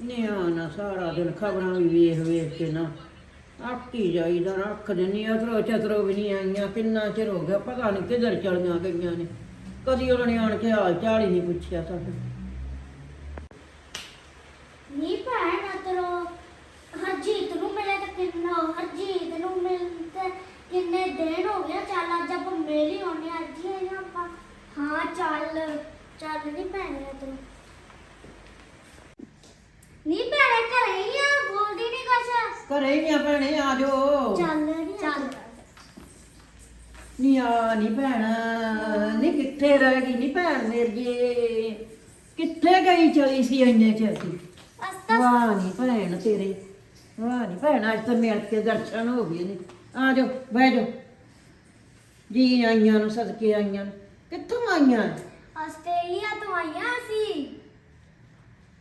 ਨਿਆ ਨਾ ਸਾਰਾ ਦਿਨ ਖਬਰਾਂ ਵੀ ਵੇਖ ਵੇਖ ਕੇ ਨਾ। ਆਕੀ ਜਾਈਦਾ ਰੱਖ ਦਿੰਨੀ ਅਥਰੋ ਚਤਰੋ ਵੀ ਨਹੀਂ ਆਈਆਂ, ਕਿੰਨਾ ਚਿਰ ਹੋ ਗਿਆ, ਪਤਾ ਨਹੀਂ ਕਿੱਧਰ ਚਲੀਆਂ ਗਈਆਂ ਨੇ। ਕਦੀ ਉਹਨਾਂ ਨੇ ਆਣ ਕੇ ਹਾਲ ਚਾਲ ਹੀ ਨਹੀਂ ਪੁੱਛਿਆ ਸਾਡਾ ਨੀ ਭੈਣ ਅਤਰੋ ਹਰਜੀਤ ਨੂੰ ਮਿਲੇ ਤਾਂ ਕਿੰਨਾ, ਹਰਜੀਤ ਨੂੰ ਮਿਲਦੇ ਕਿੰਨੇ ਦਿਨ ਹੋ ਗਏ, ਚੱਲ ਅੱਜ ਆਪਾਂ ਮਿਲ ਹੀ ਆਉਣੇ ਅੱਜ ਹੀ ਆਏ ਹਾਂ ਆਪਾਂ। ਹਾਂ, ਚੱਲ ਚੱਲ ਨੀ ਭੈਣ ਅਤਰੋ ਭੈਣੇ ਘਰੇ ਹੀ ਆ ਬੋਲਦੀ ਨਹੀਂ ਕੁਛ। ਘਰੇ ਹੀ ਆ ਭੈਣੇ ਆ ਜਾਓ। ਚੱਲ ਨੀ ਚੱਲ। ਨੀ ਆ ਨੀ ਭੈਣ। ਨੀ ਕਿੱਥੇ ਰਹਿ ਗਈ ਨੀ ਭੈਣ ਮੇਰੀ ਕਿੱਥੇ ਗਈ ਚਲੀ ਸੀ ਇੰਨੇ ਚਿਰ ਦੀ? ਅਸਤਾ। ਵਾਹ ਨੀ ਭੈਣ ਤੇਰੇ ਵਾਹ ਨੀ ਭੈਣ ਅੱਜ ਤਾਂ ਮਿਲ ਕੇ ਦਰਸ਼ਨ ਹੋ ਗਏ ਨੇ। ਆ ਜਾਓ ਬਹਿ ਜਾਓ। ਜੀ ਆਈਆਂ ਨੂੰ ਸਦਕੇ ਆਈਆਂ ਨੂੰ। ਕਿੱਥੋਂ ਆਈਆਂ? ਆਸਟ੍ਰੇਲੀਆ ਤੋਂ ਆਈਆਂ ਸੀ?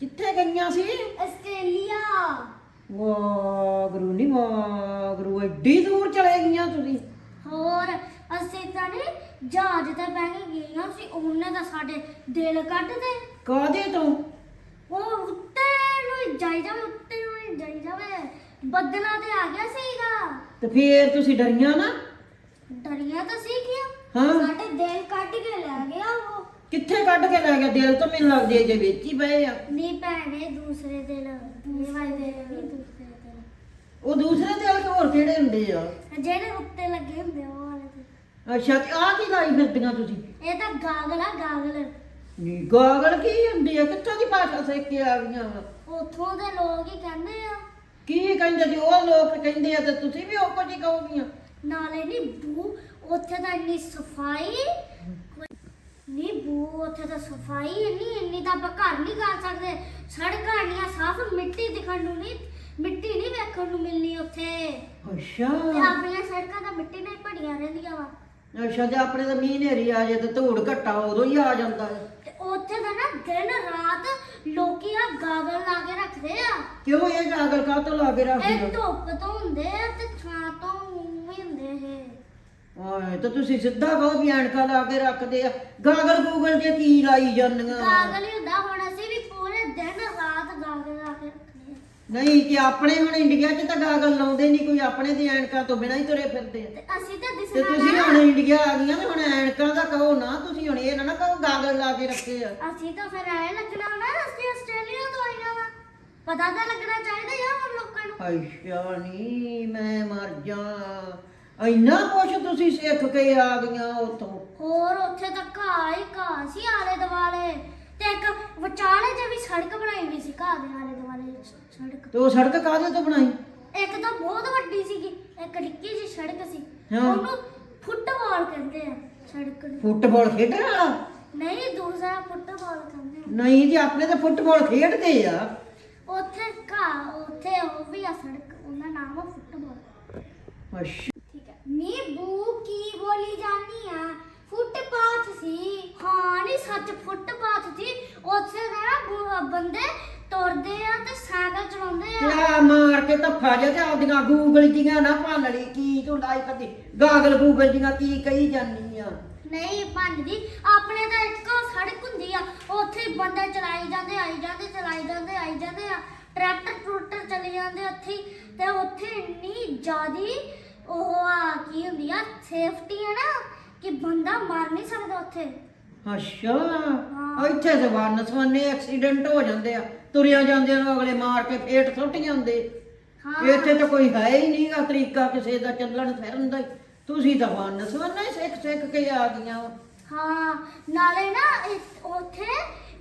ਕਿੱਥੇ ਗਈਆਂ ਸੀ? ਆਸਟ੍ਰੇਲੀਆ। ਵਾਗਰੂ ਨੀ ਵਾਗਰੂ ਐਡੀ ਦੂਰ ਚਲੇ ਗਈਆਂ ਤੁਸੀਂ। ਹੋਰ ਅਸੀਂ ਤਾਂ ਨੀ ਜਹਾਜ਼ ਤੇ ਬਹਿ ਕੇ ਗਈਆਂ ਸੀ ਉਹਨੇ ਤਾਂ ਸਾਡੇ ਦਿਲ ਕੱਢ ਦੇ ਤੋਂ? ਉਹ ਉੱਤੇ ਨੂੰ ਜਾਈ ਜਾਵੇ ਉੱਤੇ ਨੂੰ ਜਾਈ ਜਾਵੇ। ਬੱਦਲਾਂ ਤੇ ਆ ਗਿਆ ਸੀਗਾ। ਤੇ ਫੇਰ ਤੁਸੀਂ ਡਰੀਆਂ ਨਾ? ਡਰੀਆਂ ਤਾਂ ਸੀ ਹਾਂ। ਸਾਡੇ ਦਿਲ ਕੱਢ ਕੇ ਲੈ ਗਿਆ ਉਹ। ਕਿੱਥੇ ਕੱਢ ਕੇ ਲੈ ਗਿਆ? ਦਿਲ ਤਾਂ ਮੈਨੂੰ ਲੱਗਦੇ ਜੇ ਵਿੱਚ ਹੀ ਪਏ ਆ। ਨੀ ਭੈਣੇ ਦੂਸਰੇ ਦਿਲ ਦੂਸਰੇ ਦਿਲ ਨੀ ਦੂਸਰੇ ਦਿਲ। ਉਹ ਦੂਸਰੇ ਦਿਲ ਕਿ ਹੋਰ ਕਿਹੜੇ ਹੁੰਦੇ ਆ? ਜਿਹੜੇ ਉੱਤੇ ਲੱਗੇ ਹੁੰਦੇ ਉਹ ਵਾਲੇ ਅੱਛਾ ਤੇ ਆਹ ਕੀ ਲਾਈ ਫਿਰਦੀਆਂ ਤੁਸੀਂ? ਇਹ ਤਾਂ ਗਾਗਲ ਆ ਗਾਗਲ। ਨੀ ਗਾਗਲ ਕੀ ਹੁੰਦੀ ਆ? ਕਿੱਥੋਂ ਦੀ ਭਾਸ਼ਾ ਸਿੱਖ ਕੇ ਆ ਗਈਆਂ ਵਾ? ਉੱਥੋਂ ਦੇ ਲੋਕ ਹੀ ਕਹਿੰਦੇ ਆ। ਕੀ ਕਹਿੰਦੇ ਜੀ? ਉਹ ਲੋਕ ਕਹਿੰਦੇ ਆ ਤੇ ਤੁਸੀਂ ਵੀ ਉਹ ਕੁਝ ਹੀ ਕਹੋਗੀਆਂ। ਨਾਲੇ ਨੀ ਬੂ ਉੱਥੇ ਤਾਂ ਇੰਨੀ ਸਫ਼ਾਈ ਨੀ ਬੂ ਉੱਥੇ ਤਾਂ ਸਫ਼ਾਈ ਇੰਨੀ ਇੰਨੀ ਤਾਂ ਆਪਾਂ ਘਰ ਨਹੀਂ ਕਰ ਸਕਦੇ। ਸੜਕਾਂ ਇੰਨੀਆਂ ਸਾਫ਼ ਮਿੱਟੀ ਦਿਖਣ ਨੂੰ ਨਹੀਂ ਮਿੱਟੀ ਨਹੀਂ ਵੇਖਣ ਨੂੰ ਮਿਲਣੀ ਉੱਥੇ। ਅੱਛਾ। ਤੇ ਆਪਣੀਆਂ ਸੜਕਾਂ ਤਾਂ ਮਿੱਟੀ ਨਾਲ ਹੀ ਭਰੀਆਂ ਰਹਿੰਦੀਆਂ ਵਾ। ਅੱਛਾ ਜੇ ਆਪਣੇ ਤਾਂ ਮੀਂਹ ਨੇਰੀ ਆ ਜੇ ਤੇ ਧੂੜ ਘੱਟਾ ਉਦੋਂ ਹੀ ਆ ਜਾਂਦਾ ਹੈ। ਤੇ ਉੱਥੇ ਤਾਂ ਨਾ ਦਿਨ ਰਾਤ ਲੋਕੀ ਆ ਗਾਗਲ ਲਾ ਕੇ ਰੱਖਦੇ ਆ। ਕਿਉਂ ਇਹ ਗਾਗਲ ਕਾਹਤੋਂ ਲਾ ਕੇ ਰੱਖਦੇ ਇਹ ਹੋ ਧੁੱਪ ਤੋਂ ਹੁੰਦੇ ਆ ਤੇ ਛਾਂ ਤੋਂ ਓਏ ਤਾਂ ਤੁਸੀਂ ਸਿੱਧਾ ਕਹੋ ਵੀ ਐਨਕਾਂ ਲਾ ਕੇ ਰੱਖਦੇ ਆ। ਗਾਗਲ ਗੂਗਲ ਜੇ ਕੀ ਲਾਈ ਜਾਂਦੀਆਂ ਗਾਗਲ ਹੀ ਹੁੰਦਾ ਹੁਣ ਅਸੀਂ ਵੀ ਪੂਰੇ ਦਿਨ ਰਾਤ ਗਾਗਲ ਲਾ ਕੇ ਰੱਖਣੇ ਆ। ਨਹੀਂ ਕਿ ਆਪਣੇ ਹੁਣ ਇੰਡੀਆ 'ਚ ਤਾਂ ਗਾਗਲ ਲਾਉਂਦੇ ਨਹੀਂ ਕੋਈ ਆਪਣੇ ਦੀ ਐਨਕਾਂ ਤੋਂ ਬਿਨਾਂ ਹੀ ਤੁਰੇ ਫਿਰਦੇ ਆ। ਤੇ ਅਸੀਂ ਤਾਂ ਤੇ ਦਿਸਣਾ ਤੁਸੀਂ ਹੁਣ ਇੰਡੀਆ ਆ ਗਈਆਂ ਤੇ ਹੁਣ ਐਨਕਾਂ ਦਾ ਕਹੋ ਨਾ ਤੁਸੀਂ ਹੁਣ ਇਹ ਨਾ ਨਾ ਕਹੋ ਗਾਗਲ ਲਾ ਕੇ ਰੱਖੇ ਆ। ਅਸੀਂ ਤਾਂ ਫਿਰ ਐ ਲੱਗਣਾ ਨਾ ਅਸੀਂ ਆਸਟ੍ਰੇਲੀਆ ਤੋਂ ਆਈਆਂ ਵਾ। ਪਤਾ ਤਾਂ ਲੱਗਣਾ ਚਾਹੀਦਾ ਯਾਰ ਹੁਣ ਲੋਕਾਂ ਨੂੰ। ਅੱਛਾ ਨਹੀਂ ਮੈਂ ਮਰ ਜਾ। ਇੰਨਾ ਕੁਛ ਤੁਸੀਂ ਸਿੱਖ ਕੇ ਆ ਗਈਆਂ ਉਤੋਂ ਹੋਰ ਉੱਥੇ ਤਾਂ ਘਾਹ ਹੀ ਘਾਹ ਸੀ ਆਲੇ ਦੁਆਲੇ। ਤੇ ਇੱਕ ਵਿਚਾਲੇ ਜੇ ਵੀ ਸੜਕ ਬਣਾਈ ਵੀ ਸੀ ਘਾਹ ਦੇ ਆਲੇ ਦੁਆਲੇ ਸ- ਸੜਕ। ਤੇ ਉਹ ਸੜਕ ਕਾਹਦੇ ਤੋਂ ਬਣਾਈ? ਇੱਕ ਤਾਂ ਬਹੁਤ ਵੱਡੀ ਸੀਗੀ ਇੱਕ ਨਿੱਕੀ ਜਿਹੀ ਸੜਕ ਸੀ। ਹਾਂ। ਉਹਨੂੰ ਫੁੱਟਬਾਲ ਕਹਿੰਦੇ ਆ ਸੜਕ ਨੂੰ। ਫੁੱਟਬਾਲ ਖੇਡਣ ਵਾਲਾ? ਨਹੀਂ ਦੂਸਰਾ ਫੁੱਟਬਾਲ ਕਹਿੰਦੇ ਨਹੀਂ ਜੀ ਆਪਣੇ ਤਾਂ ਫੁੱਟਬਾਲ ਖੇਡਦੇ ਆ। ਉੱਥੇ ਘਾਹ ਉੱਥੇ ਉਹ ਵੀ ਆ ਸੜਕ ਉਹਦਾ ਨਾਮ ਆ ਫੁੱਟਬਾਲ। ਅੱਛਾ। ਹੈ ਨੀਬੂ ਕੀ ਬੋਲੀ ਜਾਨੀ ਆ? ਫੁੱਟਪਾਥ ਸੀ। ਹਾਂ ਨਹੀਂ ਸੱਚ ਫੁੱਟਪਾਥ ਸੀ। ਉੱਥੇ ਦਾ ਨਾ ਬੁ- ਬੰਦੇ ਤੁਰਦੇ ਆ ਤੇ ਸਾਈਕਲ ਚਲਾਉਂਦੇ ਆ। ਲੈ ਮਾਰ ਕੇ ਧੱਫਾ ਜਿਹਾ ਤੇ ਆਪਦੀਆਂ ਗੂਗਲ ਜੀਆਂ ਨਾ ਭਾਲੜੀ ਕੀ ਤੂੰ ਲਾਈ ਕਦੀ ਗਾਗਲ ਗੂਗਲ ਜੀਆਂ ਕੀ ਕਹੀ ਜਾਨੀ ਆ? ਨਹੀਂ ਭੰਡੀ ਆਪਣੇ ਤਾਂ ਇੱਕੋ ਸੜਕ ਹੁੰਦੀ ਆ। ਉੱਥੇ ਹੀ ਬੰਦੇ ਚਲਾਈ ਜਾਂਦੇ ਆਈ ਜਾਂਦੇ ਚਲਾਈ ਜਾਂਦੇ ਆਈ ਜਾਂਦੇ ਆ। ਟਰੈਕਟਰ ਟਰੂਟਰ ਚਲੇ ਜਾਂਦੇ ਉੱਥੇ ਹੀ, ਤੇ ਉੱਥੇ ਇੰਨੀ ਜ਼ਿਆਦੀ ਉਹ ਆ ਕੀ ਹੁੰਦੀ ਆ ਸੇਫਟੀ ਆ ਨਾ ਕਿ ਬੰਦਾ ਮਰ ਨਹੀਂ ਸਕਦਾ ਉੱਥੇ। ਅੱਛਾ ਹਾਂ। ਇੱਥੇ ਵਨ ਸਵੰਨੇ ਐਕਸੀਡੈਂਟ ਹੋ ਜਾਂਦੇ ਆ ਤੁਰਿਆ ਜਾਂਦੇ ਨੂੰ ਅਗਲੇ ਮਾਰ ਕੇ ਫੇਟ ਸੁੱਟ ਜਾਂਦੇ। ਹਾਂ। ਇੱਥੇ ਤਾਂ ਕੋਈ ਹੈ ਹੀ ਨਹੀਂਗਾ ਤਰੀਕਾ ਕਿਸੇ ਦਾ ਚੱਲਣ ਫਿਰਨ ਦਾ ਤੁਸੀਂ ਤਾਂ ਵਨ ਸਵੰਨੇ ਸਿੱਖ ਸਿੱਖ ਕੇ ਆ ਗਈਆਂ। ਹਾਂ ਨਾਲੇ ਨਾ ਉੱਥੇ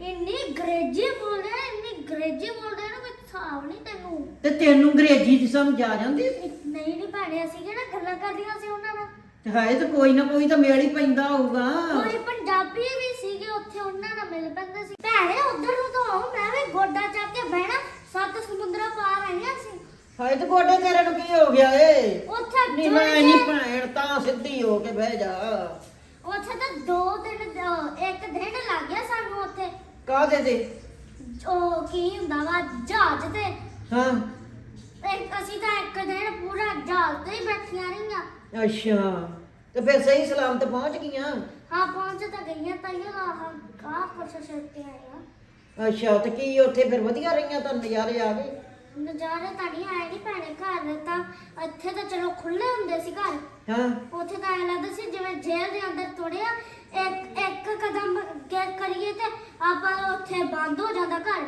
ਇੰਨੀ ਅੰਗਰੇਜ਼ੀ ਬੋਲਦੇ ਇੰਨੀ ਅੰਗਰੇਜ਼ੀ ਬੋਲਦੇ ਨਾ ਕੋਈ ਹਿਸਾਬ ਨਹੀਂ ਤੈਨੂੰ। ਤੇ ਤੈਨੂੰ ਅੰਗਰੇਜ਼ੀ ਦੀ ਸਮਝ ਆ ਜਾਂਦੀ ਸੀ ਨਹੀਂ ਨਹੀਂ ਭੈਣੇ ਅਸੀਂ ਕਿਹੜਾ ਗੱਲਾਂ ਕਰਦੀਆਂ ਸੀ ਉਹਨਾਂ ਨਾਲ। ਤੇ ਹੈ ਤਾਂ ਕੋਈ ਨਾ ਕੋਈ ਤਾਂ ਮੇਲ ਹੀ ਪੈਂਦਾ ਹੋਊਗਾ। ਕੋਈ ਪੰਜਾਬੀ ਵੀ ਸੀਗੇ ਉੱਥੇ ਉਹਨਾਂ ਨਾਲ ਮਿਲ ਪੈਂਦੇ ਸੀ। ਭੈਣੇ ਉਧਰ ਨੂੰ ਤਾਂ ਆਓ ਮੈਂ ਵੀ ਗੋਡਾ ਚੱਕ ਕੇ ਬਹਿਣਾ। ਸੱਤ ਸਮੁੰਦਰਾਂ ਪਾਰ ਆਈਆਂ ਸੀ ਹਾਏ ਤੇ ਗੋਡੇ ਤੇਰੇ ਨੂੰ ਕੀ ਹੋ ਗਿਆ ਏ? ਉੱਥੇ ਨਹੀਂ ਜੁੜ ਮੈਂ ਕੇ- ਨਹੀਂ ਭੈਣ ਤਾਂ ਸਿੱਧੀ ਹੋ ਕੇ ਬਹਿ ਜਾ। ਉੱਥੇ ਤਾਂ ਦੋ ਦਿਨ ਇੱਕ ਦਿਨ ਲੱਗ ਗਿਆ ਸਾਨੂੰ ਉੱਥੇ। ਕਾਹਦੇ ਤੇ? ਉਹ ਕੀ ਹੁੰਦਾ ਵਾ ਜਹਾਜ਼ ਤੇ। ਹਾਂ। ਇੱਕ ਅਸੀਂ ਤਾਂ ਇੱਕ ਦਿਨ ਪੂਰਾ ਜਹਾਜ਼ ਤੇ ਹੀ ਬੈਠੀਆਂ ਰਹੀਆਂ। ਅੱਛਾ ਤੇ ਫਿਰ ਸਹੀ ਸਲਾਮਤ ਪਹੁੰਚ ਗਈਆਂ? ਹਾਂ ਪਹੁੰਚ ਤਾਂ ਗਈਆਂ ਤਾਂ ਇਹ ਆਹ ਆਹ ਕੁਛ ਸਿਰ ਤੇ ਆਇਆ ਅੱਛਾ ਤੇ ਕੀ ਉੱਥੇ ਫਿਰ ਵਧੀਆ ਰਹੀਆਂ ਤਾਂ ਨਜ਼ਾਰੇ ਆ ਗਏ? ਨਜ਼ਾਰੇ ਤਾਂ ਨਹੀਂ ਆਏ ਨਹੀਂ ਭੈਣੇ ਘਰ ਤਾਂ ਇੱਥੇ ਤਾਂ ਚਲੋ ਖੁੱਲੇ ਹੁੰਦੇ ਸੀ ਘਰ। ਹਾਂ। ਉੱਥੇ ਤਾਂ ਐਂ ਲੱਗਦਾ ਸੀ ਜਿਵੇਂ ਜੇਲ੍ਹ ਦੇ ਅੰਦਰ ਤੋੜਿਆ ਇੱਕ ਇੱਕ ਕਦਮ ਅੱਗੇ ਕਰੀਏ ਤੇ ਆਪਾਂ ਉੱਥੇ ਬੰਦ ਹੋ ਜਾਂਦਾ ਘਰ।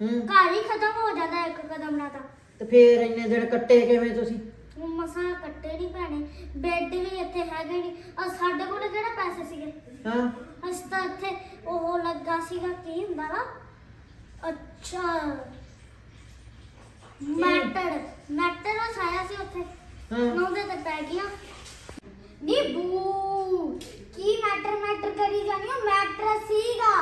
ਹੂੰ। ਘਰ ਹੀ ਖਤਮ ਹੋ ਜਾਂਦਾ ਇੱਕ ਕਦਮ ਨਾਲ ਤਾਂ। ਤੇ ਫੇਰ ਇੰਨੇ ਦਿਨ ਕੱਟੇ ਕਿਵੇਂ ਤੁਸੀਂ? ਉਹ ਮਸਾਂ ਕੱਟੇ ਨਹੀਂ ਭੈਣੇ ਬੈੱਡ ਵੀ ਇੱਥੇ ਹੈਗੇ ਨਹੀਂ ਆ ਸਾਡੇ ਕੋਲ ਕਿਹੜਾ ਪੈਸੇ ਸੀਗੇ? ਹਾਂ। ਅਸੀਂ ਤਾਂ ਇੱਥੇ ਉਹ ਲੱਗਾ ਸੀਗਾ ਕੀ ਹੁੰਦਾ ਨਾ ਅੱਛਾ। ਮੈਟਰ ਮੈਟਰ ਵਸਾਇਆ ਸੀ ਉੱਥੇ। ਹਾਂ। ਨੌਂਦੇ ਤੇ ਪੈ ਗਿਆ ਨੀਬੂ ਕੀ ਮੈਟਰ ਮੈਟਰ ਕਰੀ ਜਾਨੀ ਆ? ਮੈਟਰ ਸੀਗਾ।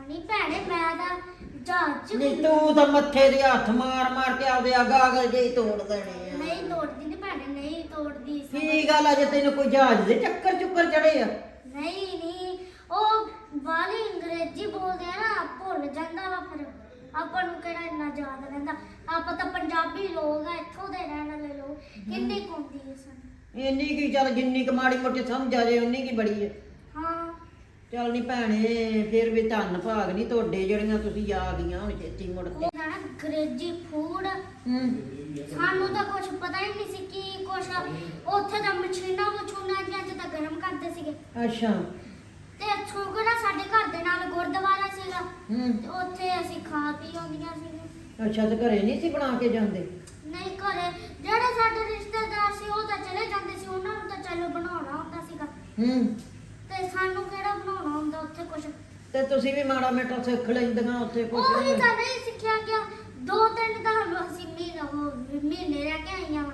ਨਹੀਂ ਭੈਣੇ ਮੈਂ ਤਾਂ ਜਹਾਜ਼ ਚ ਨਹੀਂ ਤੂੰ ਤਾਂ ਮੱਥੇ ਦੇ ਹੱਥ ਮਾਰ ਮਾਰ ਕੇ ਆਪਦੇ ਆ ਗਾਗਲ ਜਿਹੀ ਤੋੜ ਦੇਣੇ ਆ। ਨਹੀਂ ਤੋੜਦੀ ਨਹੀਂ ਭੈਣੇ ਨਹੀਂ ਤੋੜਦੀ ਕੀ ਗੱਲ ਆ ਜੇ ਤੈਨੂੰ ਕੋਈ ਜਹਾਜ਼ ਦੇ ਚੱਕਰ ਚੁੱਕਰ ਚੜੇ ਆ? ਨਹੀਂ ਨਹੀਂ ਉਹ ਵਾਲੀ ਅੰਗਰੇਜ਼ੀ ਬੋਲਦੇ ਆ ਨਾ ਭੁੱਲ ਜਾਂਦਾ ਵਾ ਫਿਰ। ਆਪਾਂ ਨੂੰ ਕਿਹੜਾ ਇੰਨਾ ਯਾਦ ਰਹਿੰਦਾ। ਆਪਾਂ ਤਾਂ ਪੰਜਾਬੀ ਲੋਕ ਆ ਇੱਥੋਂ ਦੇ ਰਹਿਣ ਵਾਲੇ ਲੋਕ। ਕਿੰਨੀ ਕੁੰਦੀ ਹੈ ਸਾਨੂੰ ਇੰਨੀ ਕੀ ਚੱਲ ਜਿੰਨੀ ਕੁ ਮਾੜੀ ਮੋਟੀ ਸਮਝ ਆ ਜੇ ਉਨੀ ਕੀ ਬੜੀ ਹਾਂ ਚੱਲ ਨਹੀਂ ਭੈਣੇ ਫਿਰ ਵੀ ਧੰਨ ਭਾਗ ਨਹੀਂ ਤੁਹਾਡੇ ਜਿਹੜੀਆਂ ਤੁਸੀਂ ਆ ਗਈਆਂ ਹੁਣ ਛੇਤੀ ਮੁੜ ਕੇ। ਨਾ ਅੰਗਰੇਜ਼ੀ ਫੂਡ। ਸਾਨੂੰ ਤਾਂ ਕੁਝ ਪਤਾ ਹੀ ਨਹੀਂ ਸੀ ਕਿ ਕੁਝ ਉੱਥੇ ਤਾਂ ਮਸ਼ੀਨਾਂ ਮਛੂਨਾਂ ਦੀਆਂ ਚ ਤਾਂ ਗਰਮ ਕਰਦੇ ਸੀਗੇ। ਅੱਛਾ। ਤੇ ਛੋਕਰਾ ਸਾਡੇ ਘਰ ਦੇ ਨਾਲ ਗੁਰਦੁਆਰਾ ਸੀਗਾ। ਹੂੰ। ਤੇ ਉੱਥੇ ਅਸੀਂ ਖਾ ਪੀ ਆਉਂਦੀਆਂ ਸੀਗੇ ਅੱਛਾ ਤੇ ਘਰੇ ਨਹੀਂ ਸੀ ਬਣਾ ਕੇ ਜਾਂਦੇ? ਨਹੀਂ ਘਰੇ ਜਿਹੜੇ ਸਾਡੇ ਰਿਸ਼ਤੇਦਾਰ ਸੀ ਉਹ ਤਾਂ ਚਲੇ ਜਾਂਦੇ ਸੀ। ਉਹਨਾਂ ਨੂੰ ਤਾਂ ਚਲੋ ਬਣਾਉਣਾ ਹੁੰਦਾ ਸੀਗਾ। ਹੂੰ। ਸਾਨੂੰ ਕਿਹੜਾ ਬਣਾਉਣਾ ਹੁੰਦਾ ਉੱਥੇ ਕੁਝ ਤੇ ਤੁਸੀਂ ਵੀ ਮਾੜਾ ਮੋਟਾ ਸਿੱਖ ਲੈਂਦੀਆਂ ਉੱਥੇ ਕੁਛ ਉਹੀ ਤਾਂ ਨਹੀਂ ਸਿੱਖਿਆ ਗਿਆ। ਦੋ ਤਿੰਨ ਤਾਂ ਅਸੀਂ ਮਹੀਨੇ ਉਹ ਮਹੀਨੇ ਰਹਿ ਕੇ ਆਈਆਂ ਵਾਂ।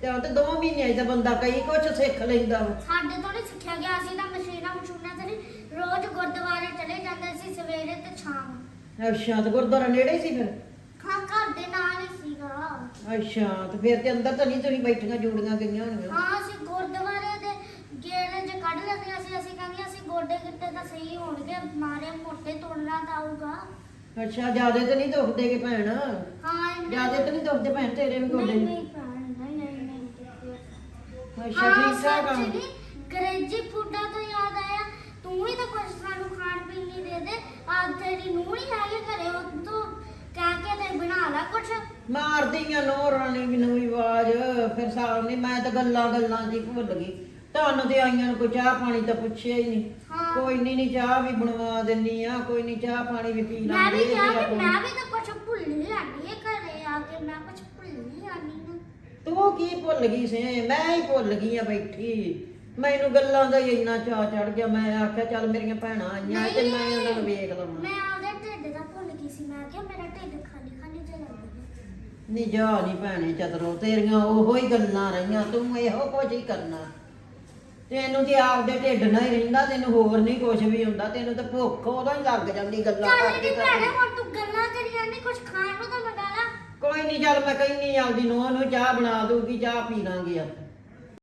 ਤੇ ਉਹ ਤੇ ਦੋ ਮਹੀਨਿਆਂ 'ਚ ਤਾਂ ਬੰਦਾ ਕਈ ਕੁਛ ਸਿੱਖ ਲੈਂਦਾ। ਵਾ ਸਾਡੇ ਤੋਂ ਨਹੀਂ ਸਿੱਖਿਆ ਗਿਆ ਅਸੀਂ ਤਾਂ ਮਸ਼ੀਨਾਂ ਮਸ਼ੂਨਾਂ ਤੇ ਨਹੀਂ ਰੋਜ਼ ਗੁਰਦੁਆਰੇ ਚਲੇ ਜਾਂਦੇ ਸੀ ਸਵੇਰੇ ਤੇ ਸ਼ਾਮ। ਅੱਛਾ ਤੇ ਗੁਰਦੁਆਰਾ ਨੇੜੇ ਹੀ ਸੀ ਫਿਰ? ਹਾਂ ਘਰ ਦੇ ਨਾਲ ਹੀ ਸੀਗਾ। ਅੱਛਾ ਤੇ ਫਿਰ ਤੇ ਅੰਦਰ ਤਾਂ ਨਹੀਂ ਤੁਸੀਂ ਬੈਠੀਆਂ ਜੂੜੀਆਂ ਗਈਆਂ ਹੋਣੀਆਂ। ਹਾਂ ਅਸੀਂ ਗੁਰਦੁਆਰੇ ਸਹੀ ਹੋਣਗੇ ਮਾਰੇ ਮੋਟੇ ਤੁਰਨਾ ਤਾਂ ਆਊਗਾ। ਅੱਛਾ ਜਿਆਦੇ ਤੇ ਨਹੀਂ ਦੁਖਦੇ ਕਿ ਭੈਣ? ਹਾਂ ਇੰਨੇ- ਜਿਆਦੇ ਤੇ ਨਹੀਂ ਦੁਖਦੇ ਭੈਣ ਤੇਰੇ ਵੀ ਗੋਡੇ ਨਹੀਂ ਨਹੀਂ। ਭੈਣ, ਨਹੀਂ ਨਹੀਂ ਨਹੀਂ ਅੱਛਾ ਹਾਂ ਠੀਕ ਠਾਕ ਆ। ਸੱਚ ਨੀ, ਅੰਗਰੇਜ਼ੀ ਫੂਡਾਂ ਤੋਂ ਯਾਦ ਆਇਆ ਤੂੰ ਹੀ ਤਾਂ ਕੁਝ ਸਾਨੂੰ ਖਾਣ ਪੀਣ ਨਹੀਂ ਦੇ ਦੇ। ਆ ਤੇਰੀ ਨੂੰਹ ਨਹੀਂ ਆਈ ਘਰੇ ਉਹ ਤੂੰ ਕਹਿ ਕੇ ਤੇ ਬਣਾ ਲੈ ਕੁਝ ਮਾਰਦੀਆਂ ਨੋ ਰਾਣੀ ਮੈਨੂੰ ਵੀ ਆਵਾਜ਼ ਫਿਰ ਸਾਲ ਨਹੀਂ ਮੈਂ ਤਾਂ ਗੱਲਾਂ ਗੱਲਾਂ ਜੀ ਭੁੱਲ ਗਈ। ਤੁਹਾਨੂੰ ਤੇ ਆਈਆਂ ਨੂੰ ਕੋਈ ਚਾਹ ਪਾਣੀ ਤਾਂ ਪੁੱਛਿਆ ਹੀ ਨਹੀਂ। ਹਾਂ। ਕੋਈ ਨਹੀਂ ਨਹੀਂ ਚਾਹ ਵੀ ਬਣਵਾ ਦਿੰਨੀ ਆ ਕੋਈ ਨਹੀਂ ਚਾਹ ਪਾਣੀ ਵੀ ਪੀ ਮੈਂ ਲਾਂਗੇ ਵੀ ਕਿਹਾ ਤੇਰਾ ਕਿ ਕੋਈ- ਮੈਂ ਵੀ ਤਾਂ ਕੁਝ ਭੁੱਲ ਹੀ ਆਣੀ ਹੈ ਘਰੇ ਆ ਕੇ ਮੈਂ ਕੁਝ ਭੁੱਲ ਹੀ ਆਣੀ ਨਾ ਤੂੰ ਕੀ ਭੁੱਲ ਗਈ ਸੇ? ਮੈਂ ਹੀ ਭੁੱਲ ਗਈ ਆ ਬੈਠੀ। ਮੈਨੂੰ ਗੱਲਾਂ ਦਾ ਹੀ ਇੰਨਾ ਚਾਅ ਚੜ ਗਿਆ। ਮੈਂ ਆਖਿਆ ਚੱਲ ਮੇਰੀਆਂ ਭੈਣਾਂ ਆਈਆਂ ਤੇ ਮੈਂ ਉਹਨਾਂ ਨੂੰ ਵੇਖ ਲਵਾਂ। ਮੈਂ ਆਪਦੇ ਢਿੱਡ ਦਾ ਭੁੱਲ ਗਈ ਸੀ। ਮੈਂ ਕਿਹਾ ਮੇਰਾ ਢਿੱਡ ਖਾਲੀ ਖਾਲੀ ਜਿਹਾ ਲੱਗਦਾ ਨਹੀਂ ਜਾ ਨਹੀਂ ਭੈਣੇ ਚਤਰੋ ਤੇਰੀਆਂ ਉਹੋ ਹੀ ਗੱਲਾਂ ਰਹੀਆਂ। ਤੂੰ ਇਹੋ ਕੁਝ ਹੀ ਕਰਨਾ। ਤੈਨੂੰ ਤੇ ਆਪਦੇ ਢਿੱਡ ਨਾਲ ਹੀ ਰਹਿੰਦਾ ਤੈਨੂੰ ਹੋਰ ਨਹੀਂ ਕੁਝ ਵੀ ਹੁੰਦਾ ਤੈਨੂੰ ਤਾਂ ਭੁੱਖ ਉਦੋਂ ਹੀ ਲੱਗ ਜਾਂਦੀ ਗੱਲਾਂ ਚੱਲ ਕਰਕੇ ਨਹੀਂ ਭੈਣੇ ਹੁਣ ਤੂੰ ਗੱਲਾਂ ਕਰੀ ਜਾਂਦੀ ਕੁਝ ਖਾਣ ਨੂੰ ਤਾਂ ਮੰਗਾ ਲਾ। ਕੋਈ ਨਹੀਂ ਚੱਲ ਮੈਂ ਕਹਿੰਨੀ ਆਪਦੀ ਨੂੰਹ ਨੂੰ ਚਾਹ ਬਣਾ ਦੂਗੀ ਚਾਹ ਪੀ ਲਾਂਗੇ ਆ